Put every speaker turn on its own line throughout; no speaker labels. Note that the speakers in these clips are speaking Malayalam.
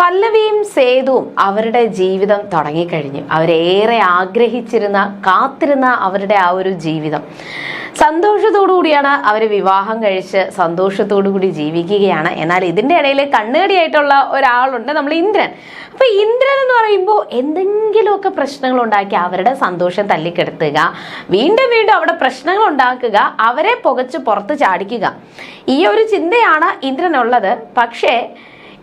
പല്ലവിയും സേതുവും അവരുടെ ജീവിതം തുടങ്ങിക്കഴിഞ്ഞു. അവരേറെ ആഗ്രഹിച്ചിരുന്ന കാത്തിരുന്ന അവരുടെ ആ ഒരു ജീവിതം. സന്തോഷത്തോടു കൂടിയാണ് അവർ വിവാഹം കഴിച്ച് സന്തോഷത്തോടു കൂടി ജീവിക്കുകയാണ്. എന്നാൽ ഇതിന്റെ ഇടയിൽ കണ്ണുകടിയായിട്ടുള്ള ഒരാളുണ്ട് നമ്മൾ ഇന്ദ്രൻ. അപ്പൊ ഇന്ദ്രൻ എന്ന് പറയുമ്പോൾ എന്തെങ്കിലുമൊക്കെ പ്രശ്നങ്ങൾ ഉണ്ടാക്കി അവരുടെ സന്തോഷം തല്ലിക്കെടുത്തുക വീണ്ടും വീണ്ടും അവിടെ പ്രശ്നങ്ങൾ ഉണ്ടാക്കുക അവരെ പുകച്ച് പുറത്ത് ചാടിക്കുക. ഈ ഒരു ചിന്തയാണ് ഇന്ദ്രനുള്ളത്. പക്ഷേ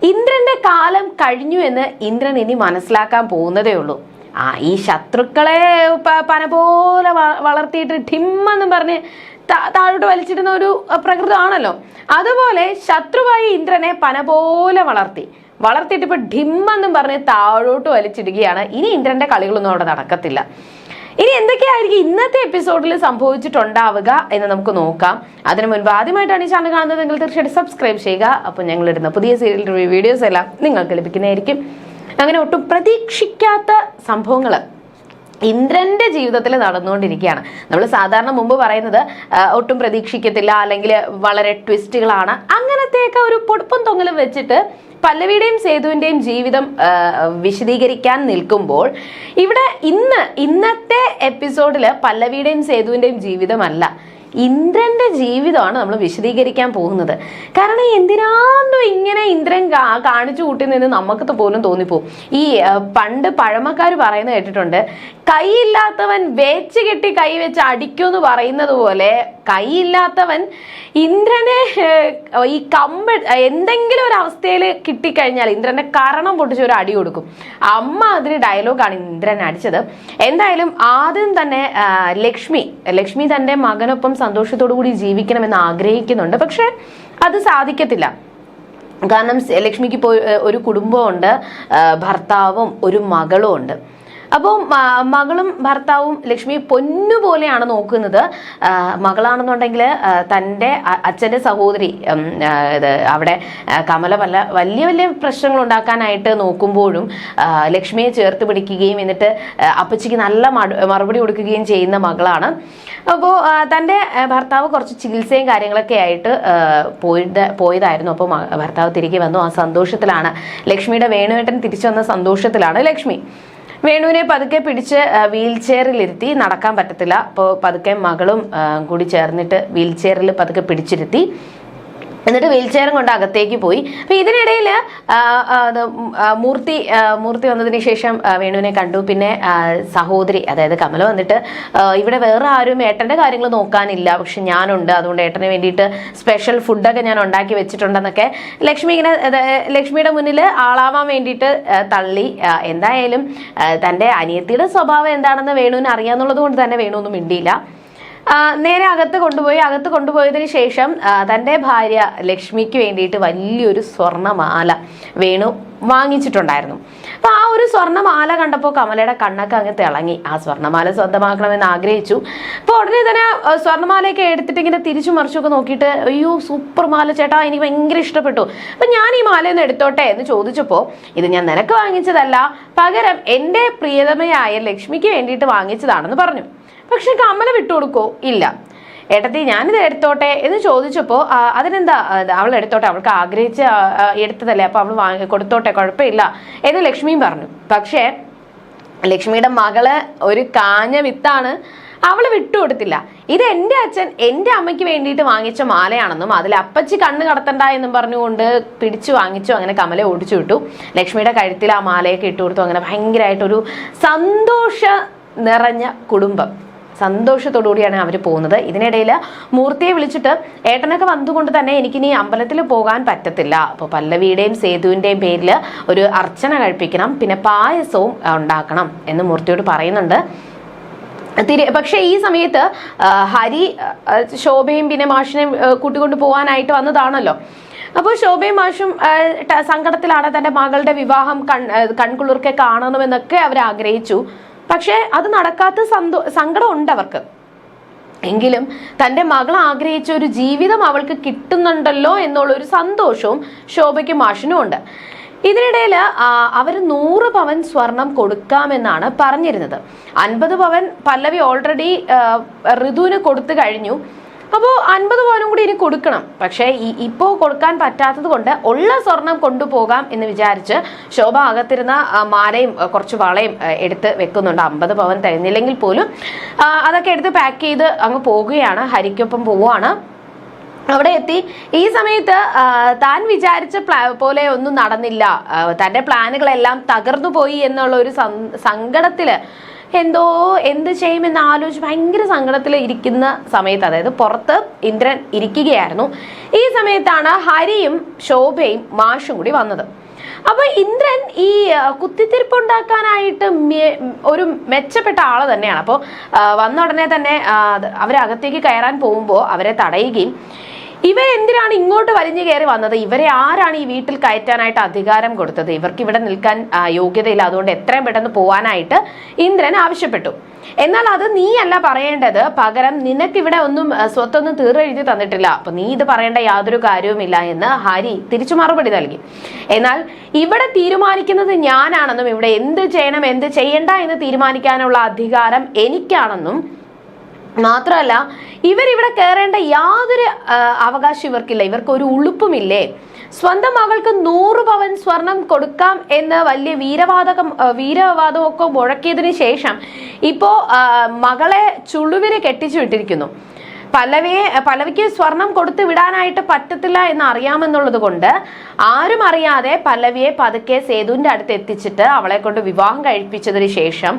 ഇന്ദ്രന്റെ കാലം കഴിഞ്ഞു എന്ന് ഇന്ദ്രൻ ഇനി മനസ്സിലാക്കാൻ പോകുന്നതേ ഉള്ളൂ. ആ ഈ ശത്രുക്കളെ പന പോലെ വളർത്തിയിട്ട് ടിമ്മെന്ന് പറഞ്ഞ് താഴോട്ട് വലിച്ചിടുന്ന ഒരു പ്രകൃതമാണല്ലോ. അതുപോലെ ശത്രുവായി ഇന്ദ്രനെ പന പോലെ വളർത്തി. വളർത്തിയിട്ട് ഇപ്പൊ ഡിമ്മെന്നും പറഞ്ഞ് താഴോട്ട് വലിച്ചിടുകയാണ്. ഇനി ഇന്ദ്രന്റെ കളികളൊന്നും അവിടെ നടക്കത്തില്ല. ഇനി എന്തൊക്കെയായിരിക്കും ഇന്നത്തെ എപ്പിസോഡിൽ സംഭവിച്ചിട്ടുണ്ടാവുക എന്ന് നമുക്ക് നോക്കാം. അതിനു മുൻപ് ആദ്യമായിട്ടാണ് ഈ ചാനൽ കാണുന്നതെങ്കിൽ തീർച്ചയായിട്ടും സബ്സ്ക്രൈബ് ചെയ്യുക. അപ്പോൾ ഞങ്ങൾ ഇടുന്ന പുതിയ സീരിയൽ റിവ്യൂ വീഡിയോസ് എല്ലാം നിങ്ങൾക്ക് ലഭിക്കുന്നതായിരിക്കും. അങ്ങനെ ഒട്ടും പ്രതീക്ഷിക്കാത്ത സംഭവങ്ങൾ ഇന്ദ്രന്റെ ജീവിതത്തിൽ നടന്നുകൊണ്ടിരിക്കുകയാണ്. നമ്മൾ സാധാരണ മുമ്പ് പറയുന്നത് ഒട്ടും പ്രതീക്ഷിക്കത്തില്ല അല്ലെങ്കിൽ വളരെ ട്വിസ്റ്റുകളാണ്. അങ്ങനത്തെയൊക്കെ ഒരു പൊടുപ്പും തൊങ്ങലും വെച്ചിട്ട് പല്ലവിയുടെയും സേതുവിന്റെയും ജീവിതം വിശദീകരിക്കാൻ നിൽക്കുമ്പോൾ ഇവിടെ ഇന്ന് ഇന്നത്തെ എപ്പിസോഡിൽ പല്ലവിയുടെയും സേതുവിന്റെയും ജീവിതമല്ല. ഇന്ദ്രന്റെ ജീവിതമാണ് നമ്മൾ വിശദീകരിക്കാൻ പോകുന്നത്. കാരണം എന്തിനാണോ ഇങ്ങനെ ഇന്ദ്രൻ കാണിച്ചു കാണിച്ചു നിന്ന് നമുക്ക് പോലും തോന്നിപ്പോവും. ഈ പണ്ട് പഴമക്കാർ പറയുന്നത് കേട്ടിട്ടുണ്ട് കൈയില്ലാത്തവൻ വേച്ച് കെട്ടി കൈ വെച്ച് അടിക്കുമെന്ന് പറയുന്നത് പോലെ കൈയില്ലാത്തവൻ ഇന്ദ്രനെ ഈ കമ്പ് എന്തെങ്കിലും ഒരു അവസ്ഥയിൽ കിട്ടിക്കഴിഞ്ഞാൽ ഇന്ദ്രന്റെ കരണം പൊട്ടിച്ച് ഒരു അടി കൊടുക്കും. അമ്മ അതിന് ഡയലോഗാണ് ഇന്ദ്രൻ അടിച്ചത്. എന്തായാലും ആദ്യം തന്നെ ലക്ഷ്മി ലക്ഷ്മി തന്റെ മകനൊപ്പം സന്തോഷത്തോടു കൂടി ജീവിക്കണമെന്ന് ആഗ്രഹിക്കുന്നുണ്ട്. പക്ഷെ അത് സാധിക്കത്തില്ല. കാരണം ലക്ഷ്മിക്ക് ഇപ്പോൾ ഒരു കുടുംബമുണ്ട് ഭർത്താവും ഒരു മകളും ഉണ്ട്. അപ്പോൾ മകളും ഭർത്താവും ലക്ഷ്മി പൊന്നുപോലെയാണ് നോക്കുന്നത്. മകളാണെന്നുണ്ടെങ്കിൽ തന്റെ അച്ഛന്റെ സഹോദരി ഇത് അവിടെ കമല പല വലിയ വലിയ പ്രശ്നങ്ങൾ ഉണ്ടാക്കാനായിട്ട് നോക്കുമ്പോഴും ലക്ഷ്മിയെ ചേർത്ത് പിടിക്കുകയും എന്നിട്ട് അപ്പച്ചിക്ക് നല്ല മറുപടി കൊടുക്കുകയും ചെയ്യുന്ന മകളാണ്. അപ്പോൾ തന്റെ ഭർത്താവ് കുറച്ച് ചികിത്സയും കാര്യങ്ങളൊക്കെ ആയിട്ട് പോയത് പോയതായിരുന്നു. അപ്പോൾ ഭർത്താവ് തിരികെ വന്നു. ആ സന്തോഷത്തിലാണ്. ലക്ഷ്മിയുടെ വേണുവേട്ടൻ തിരിച്ചു വന്ന സന്തോഷത്തിലാണ് ലക്ഷ്മി. വേണുവിനെ പതുക്കെ പിടിച്ച് വീൽ ചെയറിലിരുത്തി നടക്കാൻ പറ്റത്തില്ല. അപ്പോൾ പതുക്കെ മകളും കൂടി ചേർന്നിട്ട് വീൽ ചെയറിൽ പതുക്കെ പിടിച്ചിരുത്തി. എന്നിട്ട് വീൽ ചെയറും കൊണ്ട് അകത്തേക്ക് പോയി. അപ്പൊ ഇതിനിടയിൽ മൂർത്തി മൂർത്തി വന്നതിന് ശേഷം വേണുവിനെ കണ്ടു. പിന്നെ സഹോദരി അതായത് കമല വന്നിട്ട് ഇവിടെ വേറെ ആരും ഏട്ടന്റെ കാര്യങ്ങൾ നോക്കാനില്ല. പക്ഷെ ഞാനുണ്ട്. അതുകൊണ്ട് ഏട്ടന് വേണ്ടിയിട്ട് സ്പെഷ്യൽ ഫുഡൊക്കെ ഞാൻ ഉണ്ടാക്കി വെച്ചിട്ടുണ്ടെന്നൊക്കെ ലക്ഷ്മി ഇങ്ങനെ ലക്ഷ്മിയുടെ മുന്നിൽ ആളാവാൻ വേണ്ടിയിട്ട് തള്ളി എന്തായാലും തന്റെ അനിയത്തിയുടെ സ്വഭാവം എന്താണെന്ന് വേണുവിന് അറിയാന്നുള്ളത് കൊണ്ട് തന്നെ വേണു ഒന്നും മിണ്ടിയില്ല. നേരെ അകത്ത് കൊണ്ടുപോയി അകത്ത് കൊണ്ടുപോയതിന് ശേഷം തന്റെ ഭാര്യ ലക്ഷ്മിക്ക് വേണ്ടിയിട്ട് വലിയൊരു സ്വർണമാല വേണു വാങ്ങിച്ചിട്ടുണ്ടായിരുന്നു. അപ്പൊ ആ ഒരു സ്വർണമാല കണ്ടപ്പോൾ കമലയുടെ കണ്ണൊക്കെ അങ്ങ് തിളങ്ങി. ആ സ്വർണമാല സ്വന്തമാക്കണമെന്ന് ആഗ്രഹിച്ചു. അപ്പൊ ഉടനെ തന്നെ സ്വർണമാലയൊക്കെ എടുത്തിട്ട് ഇങ്ങനെ തിരിച്ചു മറിച്ചൊക്കെ നോക്കിയിട്ട് അയ്യോ സൂപ്പർ മാല ചേട്ടാ എനിക്ക് ഭയങ്കര ഇഷ്ടപ്പെട്ടു. അപ്പൊ ഞാൻ ഈ മാലയൊന്ന് എടുത്തോട്ടെ? എന്ന് ചോദിച്ചപ്പോൾ ഇത് ഞാൻ നിനക്ക് വാങ്ങിച്ചതല്ല പകരം എന്റെ പ്രിയതമയായ ലക്ഷ്മിക്ക് വേണ്ടിയിട്ട് വാങ്ങിച്ചതാണെന്ന് പറഞ്ഞു. പക്ഷെ കമല വിട്ടുകൊടുക്കോ? ഇല്ല. ഏട്ടത്തി ഞാനിത് എടുത്തോട്ടെ എന്ന് ചോദിച്ചപ്പോൾ അതിനെന്താ അത് അവൾ എടുത്തോട്ടെ അവൾക്ക് ആഗ്രഹിച്ച് എടുത്തതല്ലേ അപ്പൊ അവൾ വാങ്ങി കൊടുത്തോട്ടെ കുഴപ്പമില്ല എന്ന് ലക്ഷ്മിയും പറഞ്ഞു. പക്ഷേ ലക്ഷ്മിയുടെ മകൾ ഒരു കാഞ്ഞ വിത്താണ് അവൾ വിട്ടുകൊടുത്തില്ല. ഇത് എന്റെ അച്ഛൻ എന്റെ അമ്മയ്ക്ക് വേണ്ടിയിട്ട് വാങ്ങിച്ച മാലയാണെന്നും അതിൽ അപ്പച്ചി കണ്ണ് കടത്തണ്ട എന്നും പറഞ്ഞുകൊണ്ട് പിടിച്ചു വാങ്ങിച്ചു അങ്ങനെ കമലെ ഓടിച്ചു വിട്ടു. ലക്ഷ്മിയുടെ കഴുത്തിൽ ആ മാലയൊക്കെ ഇട്ടുകൊടുത്തു. അങ്ങനെ ഭയങ്കരമായിട്ടൊരു സന്തോഷ നിറഞ്ഞ കുടുംബം. സന്തോഷത്തോടു കൂടിയാണ് അവർ പോകുന്നത്. ഇതിനിടയിൽ മൂർത്തിയെ വിളിച്ചിട്ട് ഏട്ടനൊക്കെ വന്നുകൊണ്ട് തന്നെ എനിക്കിനി അമ്പലത്തിൽ പോകാൻ പറ്റത്തില്ല. അപ്പോൾ പല്ലവിയുടെയും സേതുവിന്റെയും പേരിൽ ഒരു അർച്ചന കഴിപ്പിക്കണം പിന്നെ പായസവും ഉണ്ടാക്കണം എന്ന് മൂർത്തിയോട് പറയുന്നുണ്ട്. തിരി പക്ഷേ ഈ സമയത്ത് ഹരി ശോഭയും പിന്നെ മാഷിനെയും കൂട്ടിക്കൊണ്ട് പോകാനായിട്ട് വന്നതാണല്ലോ. അപ്പോൾ ശോഭയും മാഷും സങ്കടത്തിലാണ് തന്റെ മകളുടെ വിവാഹം കൺ കൺകുളിർക്കെ കാണണമെന്നൊക്കെ അവർ ആഗ്രഹിച്ചു പക്ഷേ അത് നടക്കാത്ത സന്തോ സങ്കടം ഉണ്ട് അവർക്ക്. എങ്കിലും തന്റെ മകൾ ആഗ്രഹിച്ച ഒരു ജീവിതം അവൾക്ക് കിട്ടുന്നുണ്ടല്ലോ എന്നുള്ള ഒരു സന്തോഷവും ശോഭയ്ക്കും മാഷിനും ഉണ്ട്. ഇതിനിടയിൽ അവർ നൂറ് പവൻ സ്വർണം കൊടുക്കാമെന്നാണ് പറഞ്ഞിരുന്നത്. അൻപത് പവൻ പല്ലവി ഓൾറെഡി ഋതുവിന് കൊടുത്തു കഴിഞ്ഞു. അപ്പോൾ അൻപത് പവനും കൂടി ഇനി കൊടുക്കണം. പക്ഷേ ഇപ്പോൾ കൊടുക്കാൻ പറ്റാത്തത് കൊണ്ട് ഉള്ള സ്വർണം കൊണ്ടുപോകാം എന്ന് വിചാരിച്ച് ശോഭ അകത്തിരുന്ന മാലയും കുറച്ച് വളയും എടുത്ത് വെക്കുന്നുണ്ട്. അമ്പത് പവൻ തികഞ്ഞില്ലെങ്കിൽ പോലും അതൊക്കെ എടുത്ത് പാക്ക് ചെയ്ത് അങ്ങ് പോവുകയാണ് ഹരിക്കൊപ്പം പോവുകയാണ്. അവിടെ എത്തി. ഈ സമയത്ത് താൻ വിചാരിച്ച പ്ലാ ഒന്നും നടന്നില്ല. തന്റെ പ്ലാനുകളെല്ലാം തകർന്നു പോയി എന്നുള്ള ഒരു സങ്കടത്തിൽ എന്തോ എന്ത് ചെയ്യുമെന്ന് ആലോചിച്ച് ഭയങ്കര സങ്കടത്തിൽ ഇരിക്കുന്ന സമയത്ത് അതായത് പുറത്ത് ഇന്ദ്രൻ ഇരിക്കുകയായിരുന്നു. ഈ സമയത്താണ് ഹരിയും ശോഭയും മാഷും കൂടി വന്നത്. അപ്പൊ ഇന്ദ്രൻ ഈ കുത്തിത്തിരിപ്പ് ഉണ്ടാക്കാനായിട്ട് ഒരു മെച്ചപ്പെട്ട ആൾ തന്നെയാണ്. അപ്പോൾ വന്ന ഉടനെ തന്നെ അവരകത്തേക്ക് കയറാൻ പോകുമ്പോൾ അവരെ തടയുകയും ഇവരെന്തിനാണ് ഇങ്ങോട്ട് വലിഞ്ഞു കയറി വന്നത്? ഇവരെ ആരാണ് ഈ വീട്ടിൽ കയറ്റാനായിട്ട് അധികാരം കൊടുത്തത്? ഇവർക്ക് ഇവിടെ നിൽക്കാൻ യോഗ്യതയില്ല. അതുകൊണ്ട് എത്രയും പെട്ടെന്ന് പോവാനായിട്ട് ഇന്ദ്രൻ ആവശ്യപ്പെട്ടു. എന്നാൽ അത് നീ അല്ല പറയേണ്ടത്. പകരം നിനക്കിവിടെ ഒന്നും സ്വത്തൊന്നും തീർഴുതി തന്നിട്ടില്ല. അപ്പൊ നീ ഇത് പറയേണ്ട യാതൊരു കാര്യവുമില്ല എന്ന് ഹരി തിരിച്ചു മറുപടി നൽകി. എന്നാൽ ഇവിടെ തീരുമാനിക്കുന്നത് ഞാനാണെന്നും ഇവിടെ എന്ത് ചെയ്യണം എന്ത് ചെയ്യണ്ട എന്ന് തീരുമാനിക്കാനുള്ള അധികാരം എനിക്കാണെന്നും മാത്രമല്ല ഇവരിവിടെ കയറേണ്ട യാതൊരു അവകാശം ഇവർക്കില്ല. ഇവർക്ക് ഒരു ഉളുപ്പുമില്ലേ? സ്വന്തം മകൾക്ക് നൂറ് പവൻ സ്വർണം കൊടുക്കാം എന്ന് വലിയ വീരവാദകം വീരവാദമൊക്കെ മുഴക്കിയതിനു ശേഷം ഇപ്പോ മകളെ ചുളുവിന് കെട്ടിച്ചു വിട്ടിരിക്കുന്നു. പല്ലവിയെ പലവയ്ക്ക് സ്വർണം കൊടുത്തു വിടാനായിട്ട് പറ്റത്തില്ല എന്ന് അറിയാമെന്നുള്ളത് കൊണ്ട് ആരും അറിയാതെ പല്ലവിയെ പതുക്കെ സേതുവിന്റെ അടുത്ത് എത്തിച്ചിട്ട് അവളെ കൊണ്ട് വിവാഹം കഴിപ്പിച്ചതിന് ശേഷം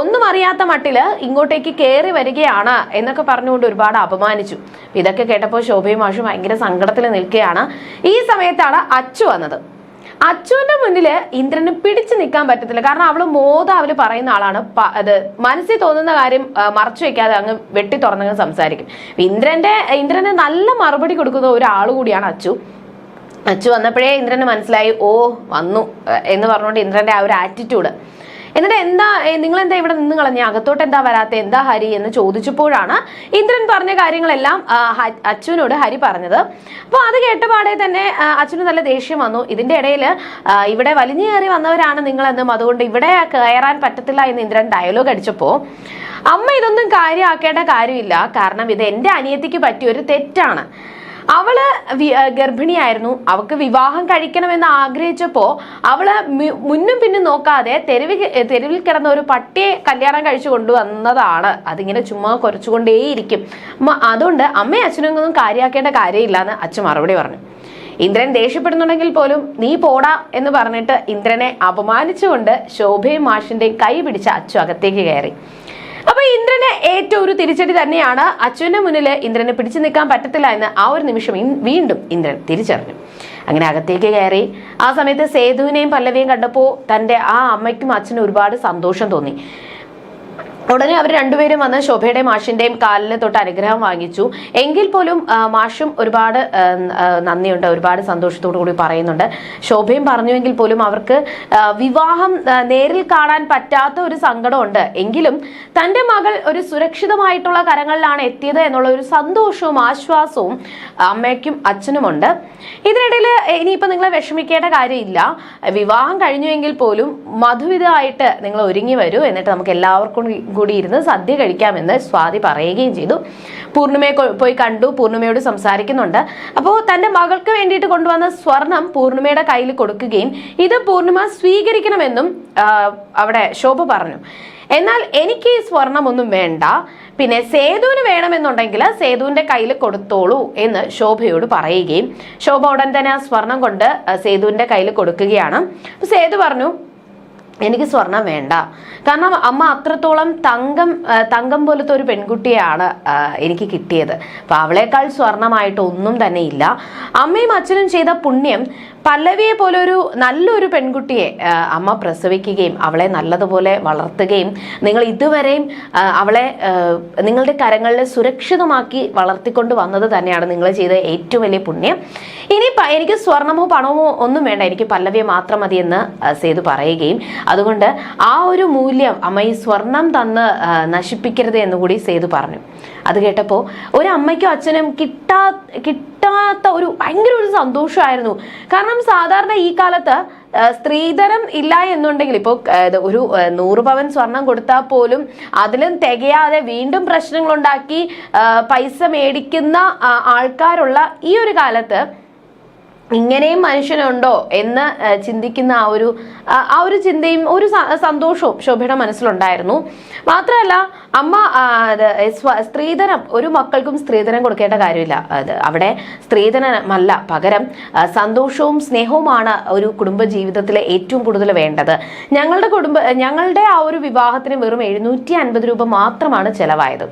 ഒന്നും അറിയാത്ത മട്ടിൽ ഇങ്ങോട്ടേക്ക് കയറി വരികയാണ് എന്നൊക്കെ പറഞ്ഞുകൊണ്ട് ഒരുപാട് അപമാനിച്ചു. ഇതൊക്കെ കേട്ടപ്പോൾ ശോഭയും മാഷും ഭയങ്കര സങ്കടത്തിൽ നിൽക്കുകയാണ്. ഈ സമയത്താണ് അച്ചു വന്നത്. അച്ചുവിന്റെ മുന്നിൽ ഇന്ദ്രന് പിടിച്ചു നിൽക്കാൻ പറ്റത്തില്ല. കാരണം അവൾ മോതാവിൽ പറയുന്ന ആളാണ്. അത് മനസ്സിൽ തോന്നുന്ന കാര്യം മറച്ചു വെക്കാതെ അങ്ങ് വെട്ടി തുറന്നങ്ങ് സംസാരിക്കും. ഇന്ദ്രന്റെ ഇന്ദ്രന് നല്ല മറുപടി കൊടുക്കുന്ന ഒരാൾ കൂടിയാണ് അച്ചു. അച്ചു വന്നപ്പോഴേ ഇന്ദ്രന് മനസ്സിലായി ഓ വന്നു എന്ന് പറഞ്ഞുകൊണ്ട് ഇന്ദ്രന്റെ ആ ഒരു ആറ്റിറ്റ്യൂഡ് എന്നിട്ട് എന്താ നിങ്ങൾ എന്താ ഇവിടെ നിന്ന് കളഞ്ഞ? അകത്തോട്ട് എന്താ വരാത്ത? എന്താ ഹരി എന്ന് ചോദിച്ചപ്പോഴാണ് ഇന്ദ്രൻ പറഞ്ഞ കാര്യങ്ങളെല്ലാം അച്ഛനോട് ഹരി പറഞ്ഞത്. അപ്പോൾ അത് കേട്ടപാടെ തന്നെ അച്ഛന് നല്ല ദേഷ്യം വന്നു. ഇതിന്റെ ഇടയിൽ ഇവിടെ വലിഞ്ഞു കയറി വന്നവരാണ് നിങ്ങളെന്നും അതുകൊണ്ട് ഇവിടെ കയറാൻ പറ്റത്തില്ല എന്ന് ഇന്ദ്രൻ ഡയലോഗ് അടിച്ചപ്പോൾ അമ്മ ഇതൊന്നും കാര്യമാക്കേണ്ട കാര്യമില്ല. കാരണം ഇത് എന്റെ അനിയത്തിക്ക് പറ്റിയ ഒരു തെറ്റാണ്. അവൾ ഗർഭിണിയായിരുന്നു. അവൾക്ക് വിവാഹം കഴിക്കണമെന്ന് ആഗ്രഹിച്ചപ്പോ അവൾ മുന്നും പിന്നും നോക്കാതെ തെരുവിൽ തെരുവിൽ കിടന്ന ഒരു പട്ടിയെ കല്യാണം കഴിച്ചു കൊണ്ടുവന്നതാണ്. അതിങ്ങനെ ചുമ്മാ കുറച്ചുകൊണ്ടേയിരിക്കും അതുകൊണ്ട് അമ്മയും അച്ഛനൊന്നും കാര്യമാക്കേണ്ട കാര്യമില്ല എന്ന് അച്ഛൻ മറുപടി പറഞ്ഞു. ഇന്ദ്രൻ ദേഷ്യപ്പെടുന്നുണ്ടെങ്കിൽ പോലും നീ പോടാ എന്ന് പറഞ്ഞിട്ട് ഇന്ദ്രനെ അപമാനിച്ചുകൊണ്ട് ശോഭയും മാഷിന്റെയും കൈ പിടിച്ച അച്ചു അകത്തേക്ക് കയറി. അപ്പൊ ഇന്ദ്രന് ഏറ്റവും ഒരു തിരിച്ചടി തന്നെയാണ് അച്ഛന്റെ മുന്നിൽ ഇന്ദ്രനെ പിടിച്ചു നിൽക്കാൻ പറ്റത്തില്ല എന്ന് ആ ഒരു നിമിഷം വീണ്ടും ഇന്ദ്രൻ തിരിച്ചറിഞ്ഞു. അങ്ങനെ അകത്തേക്ക് കയറി. ആ സമയത്ത് സേതുവിനെയും പല്ലവിയും കണ്ടപ്പോൾ തന്റെ ആ അമ്മയ്ക്കും അച്ഛനും ഒരുപാട് സന്തോഷം തോന്നി. ഉടനെ അവർ രണ്ടുപേരും വന്ന് ശോഭയുടെ മാഷിന്റെയും കാലിന് തൊട്ട് അനുഗ്രഹം വാങ്ങിച്ചു. എങ്കിൽ പോലും മാഷും ഒരുപാട് നന്ദിയുണ്ട് ഒരുപാട് സന്തോഷത്തോടു കൂടി പറയുന്നുണ്ട്. ശോഭയും പറഞ്ഞുവെങ്കിൽ പോലും അവർക്ക് വിവാഹം നേരിൽ കാണാൻ പറ്റാത്ത ഒരു സങ്കടമുണ്ട്. എങ്കിലും തന്റെ മകൾ ഒരു സുരക്ഷിതമായിട്ടുള്ള കരങ്ങളിലാണ് എത്തിയത് എന്നുള്ള ഒരു സന്തോഷവും ആശ്വാസവും അമ്മയ്ക്കും അച്ഛനുമുണ്ട്. ഇതിനിടയിൽ ഇനിയിപ്പോൾ നിങ്ങളെ വിഷമിക്കേണ്ട കാര്യമില്ല. വിവാഹം കഴിഞ്ഞുവെങ്കിൽ പോലും മധുവിധമായിട്ട് നിങ്ങൾ ഒരുങ്ങി വരൂ. എന്നിട്ട് നമുക്ക് എല്ലാവർക്കും കൂടി ഇരുന്ന് സദ്യ കഴിക്കാമെന്ന് സ്വാതി പറയുകയും ചെയ്തു. പൂർണിമയെ പോയി കണ്ടു. പൂർണിമയോട് സംസാരിക്കുന്നുണ്ട്. അപ്പോൾ തന്റെ മകൾക്ക് വേണ്ടിയിട്ട് കൊണ്ടുവന്ന സ്വർണം പൂർണിമയുടെ കയ്യിൽ കൊടുക്കുകയും ഇത് പൂർണിമ സ്വീകരിക്കണമെന്നും അവിടെ ശോഭ പറഞ്ഞു. എന്നാൽ എനിക്ക് ഈ സ്വർണമൊന്നും വേണ്ട. പിന്നെ സേതുവിന് വേണമെന്നുണ്ടെങ്കിൽ സേതുവിന്റെ കയ്യിൽ കൊടുത്തോളൂ എന്ന് ശോഭയോട് പറയുകയും ശോഭ ഉടൻ തന്നെ ആ സ്വർണം കൊണ്ട് സേതുവിന്റെ കയ്യിൽ കൊടുക്കുകയാണ്. സേതു പറഞ്ഞു എനിക്ക് സ്വർണം വേണ്ട. കാരണം അമ്മ അത്രത്തോളം തങ്കം തങ്കം പോലത്തെ ഒരു പെൺകുട്ടിയാണ് എനിക്ക് കിട്ടിയത്. അപ്പൊ അവളേക്കാൾ സ്വർണമായിട്ട് ഒന്നും തന്നെ ഇല്ല. അമ്മയും അച്ഛനും ചെയ്ത പുണ്യം പല്ലവിയെ പോലെ ഒരു നല്ലൊരു പെൺകുട്ടിയെ അമ്മ പ്രസവിക്കുകയും അവളെ നല്ലതുപോലെ വളർത്തുകയും നിങ്ങൾ ഇതുവരെയും അവളെ നിങ്ങളുടെ കരങ്ങളിൽ സുരക്ഷിതമാക്കി വളർത്തിക്കൊണ്ട് വന്നത് തന്നെയാണ് നിങ്ങൾ ചെയ്ത ഏറ്റവും വലിയ പുണ്യം. ഇനി എനിക്ക് സ്വർണമോ പണമോ ഒന്നും വേണ്ട. എനിക്ക് പല്ലവിയെ മാത്രം മതി എന്ന് സേതു പറയുകയും അതുകൊണ്ട് ആ ഒരു മൂല്യം അമ്മ ഈ സ്വർണം തന്ന് നശിപ്പിക്കരുത് നശിപ്പിക്കരുത് എന്നുകൂടി സേതു പറഞ്ഞു. അത് കേട്ടപ്പോൾ ഒരു അമ്മയ്ക്കും അച്ഛനും കിട്ടാ കിട്ടാത്ത ഒരു ഭയങ്കര ഒരു സന്തോഷമായിരുന്നു. കാരണം സാധാരണ ഈ കാലത്ത് സ്ത്രീധനം ഇല്ല എന്നുണ്ടെങ്കിൽ ഇപ്പോൾ ഒരു നൂറ് പവൻ സ്വർണം കൊടുത്താൽ പോലും അതിലും തികയാതെ വീണ്ടും പ്രശ്നങ്ങളുണ്ടാക്കി പൈസ മേടിക്കുന്ന ആൾക്കാരുള്ള ഈ ഒരു കാലത്ത് ഇങ്ങനെയും മനുഷ്യനുണ്ടോ എന്ന് ചിന്തിക്കുന്ന ആ ഒരു ആ, ഒരു ചിന്തയും ഒരു സന്തോഷവും ശോഭയുടെ മനസ്സിലുണ്ടായിരുന്നു. മാത്രമല്ല അമ്മ സ്ത്രീധനം ഒരു മക്കൾക്കും സ്ത്രീധനം കൊടുക്കേണ്ട കാര്യമില്ല. അത് അവിടെ സ്ത്രീധനമല്ല പകരം സന്തോഷവും സ്നേഹവുമാണ് ഒരു കുടുംബ ജീവിതത്തിലെ ഏറ്റവും കൂടുതൽ വേണ്ടത്. ഞങ്ങളുടെ കുടുംബ ഞങ്ങളുടെ ആ ഒരു വിവാഹത്തിന് വെറും എഴുന്നൂറ്റി അൻപത് രൂപ മാത്രമാണ് ചെലവായത്.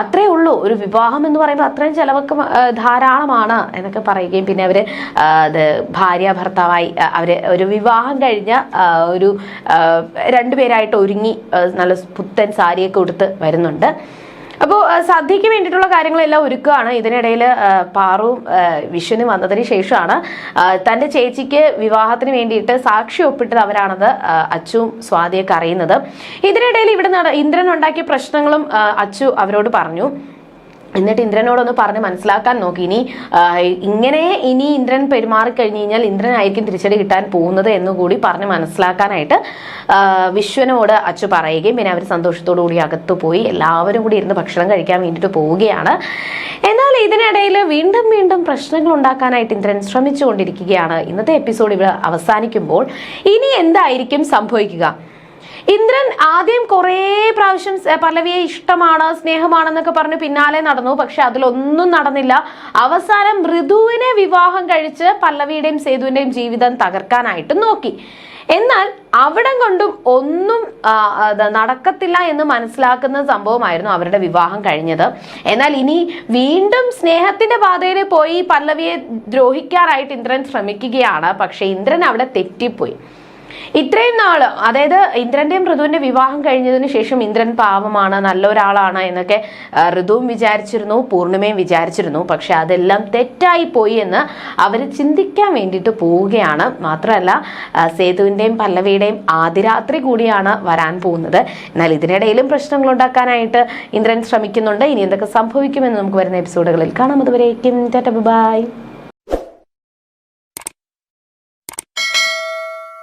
അത്രേ ഉള്ളൂ. ഒരു വിവാഹം എന്ന് പറയുമ്പോൾ അത്രയും ചിലവൊക്കെ ധാരാളമാണ് എന്നൊക്കെ പറയുകയും പിന്നെ അവർ ഭാര്യ ഭർത്താവായി അവർ ഒരു വിവാഹം കഴിഞ്ഞ ഒരു രണ്ടുപേരായിട്ട് ഒരുങ്ങി നല്ല പുത്തൻ സാരിയൊക്കെ ഉടുത്ത് വരുന്നുണ്ട്. അപ്പോൾ സദ്യക്ക് വേണ്ടിയിട്ടുള്ള കാര്യങ്ങളെല്ലാം ഒരുക്കുകയാണ്. ഇതിനിടയിൽ പാറു വിഷുവിന് വന്നതിന് ശേഷമാണ് തന്റെ ചേച്ചിക്ക് വിവാഹത്തിന് വേണ്ടിയിട്ട് സാക്ഷി ഒപ്പിട്ടത് അവരാണത് അച്ചുവും സ്വാതിയൊക്കെ അറിയുന്നത് ഇതിനിടയിൽ ഇവിടെ ഇന്ദ്രൻ ഉണ്ടാക്കിയ പ്രശ്നങ്ങളും അച്ചു അവരോട് പറഞ്ഞു. എന്നിട്ട് ഇന്ദ്രനോടൊന്ന് പറഞ്ഞ് മനസ്സിലാക്കാൻ നോക്കി. ഇനി ഇങ്ങനെ ഇനി ഇന്ദ്രൻ പെരുമാറി കഴിഞ്ഞു കഴിഞ്ഞാൽ ഇന്ദ്രനായിരിക്കും തിരിച്ചടി കിട്ടാൻ പോകുന്നത് എന്നുകൂടി പറഞ്ഞ് മനസ്സിലാക്കാനായിട്ട് വിശ്വനോട് അച്ചു പറയുകയും പിന്നെ അവർ സന്തോഷത്തോടു കൂടി അകത്തു പോയി എല്ലാവരും കൂടി ഇരുന്ന് ഭക്ഷണം കഴിക്കാൻ വേണ്ടിയിട്ട് പോവുകയാണ്. എന്നാൽ ഇതിനിടയിൽ വീണ്ടും വീണ്ടും പ്രശ്നങ്ങൾ ഉണ്ടാക്കാനായിട്ട് ഇന്ദ്രൻ ശ്രമിച്ചുകൊണ്ടിരിക്കുകയാണ്. ഇന്നത്തെ എപ്പിസോഡ് ഇവിടെ അവസാനിക്കുമ്പോൾ ഇനി എന്തായിരിക്കും സംഭവിക്കുക? ഇന്ദ്രൻ ആദ്യം കുറേ പ്രാവശ്യം പല്ലവിയെ ഇഷ്ടമാണ് സ്നേഹമാണെന്നൊക്കെ പറഞ്ഞ് പിന്നാലെ നടന്നു. പക്ഷെ അതിലൊന്നും നടന്നില്ല. അവസാനം മൃദുവിനെ വിവാഹം കഴിച്ച് പല്ലവിയുടെയും സേതുവിന്റെയും ജീവിതം തകർക്കാനായിട്ട് നോക്കി. എന്നാൽ അവിടം കൊണ്ടും ഒന്നും നടക്കത്തില്ല എന്ന് മനസ്സിലാക്കുന്ന സംഭവമായിരുന്നു അവരുടെ വിവാഹം കഴിഞ്ഞത്. എന്നാൽ ഇനി വീണ്ടും സ്നേഹത്തിന്റെ പാതയിൽ പോയി പല്ലവിയെ ദ്രോഹിക്കാനായിട്ട് ഇന്ദ്രൻ ശ്രമിക്കുകയാണ്. പക്ഷെ ഇന്ദ്രൻ അവിടെ തെറ്റിപ്പോയി. ഇത്രയും നാൾ അതായത് ഇന്ദ്രന്റെയും ഋതുവിന്റെ വിവാഹം കഴിഞ്ഞതിന് ശേഷം ഇന്ദ്രൻ പാവമാണ് നല്ല ഒരാളാണ് എന്നൊക്കെ ഋതുവും വിചാരിച്ചിരുന്നു പൂർണിമയും വിചാരിച്ചിരുന്നു. പക്ഷെ അതെല്ലാം തെറ്റായി പോയി എന്ന് അവർ ചിന്തിക്കാൻ വേണ്ടിയിട്ട് പോവുകയാണ്. മാത്രമല്ല സേതുവിന്റെയും പല്ലവിയുടെയും ആദ്യരാത്രി കൂടിയാണ് വരാൻ പോകുന്നത്. എന്നാൽ ഇതിനിടയിലും പ്രശ്നങ്ങൾ ഉണ്ടാക്കാനായിട്ട് ഇന്ദ്രൻ ശ്രമിക്കുന്നുണ്ട്. ഇനി എന്തൊക്കെ സംഭവിക്കുമെന്ന് നമുക്ക് വരുന്ന എപ്പിസോഡുകളിൽ കാണാം. അതുവരേക്കും ബൈ.